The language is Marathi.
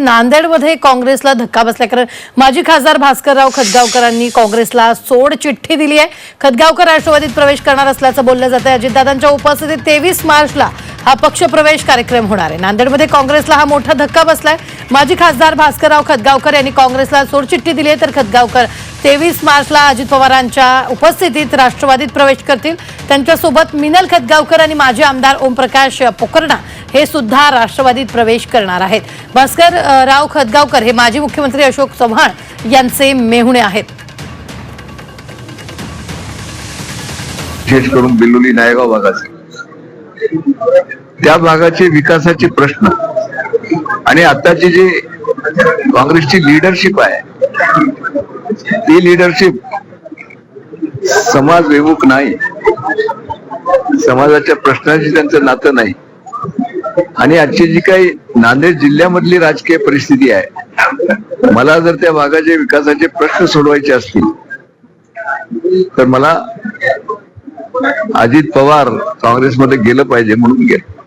नांदेडमध्ये काँग्रेसला धक्का बसला कारण माजी खासदार भास्करराव खतगावकरांनी काँग्रेसला सोड चिठ्ठी दिली आहे. खतगावकर राष्ट्रवादीत प्रवेश करणार असल्याचं बोललं जात आहे अजितदादांच्या उपस्थितीत तेवीस मार्चला हा पक्षप्रवेश कार्यक्रम होणार आहे. नांदेडमध्ये काँग्रेसला हा मोठा धक्का बसलाय. माजी खासदार भास्करराव खतगावकर यांनी काँग्रेसला सोडचिठ्ठी दिली आहे. तर खतगावकर तेवीस मार्चला अजित पवारांच्या उपस्थितीत राष्ट्रवादीत प्रवेश करतील. त्यांच्यासोबत मिनल खतगावकर आणि माजी आमदार ओमप्रकाश पोकर्णा हे सुद्धा राष्ट्रवादीत प्रवेश करणार आहेत. भास्कर राव खतगावकर हे माजी मुख्यमंत्री अशोक चव्हाण यांचे मेहुणे आहेत. विशेष करून बिल्लुली नायगाव भागाचे. त्या भागाचे विकासाचे प्रश्न. आणि आताची जे काँग्रेसची लिडरशिप आहे ती लिडरशिप समाज विमुख नाही. समाजाच्या प्रश्नाशी त्यांचं नातं नाही. आणि आजची जी काही नांदेड जिल्ह्यामधली राजकीय परिस्थिती आहे मला जर त्या भागाचे विकासाचे प्रश्न सोडवायचे असतील तर मला अजित पवार काँग्रेसमध्ये गेलं पाहिजे म्हणून गेलं.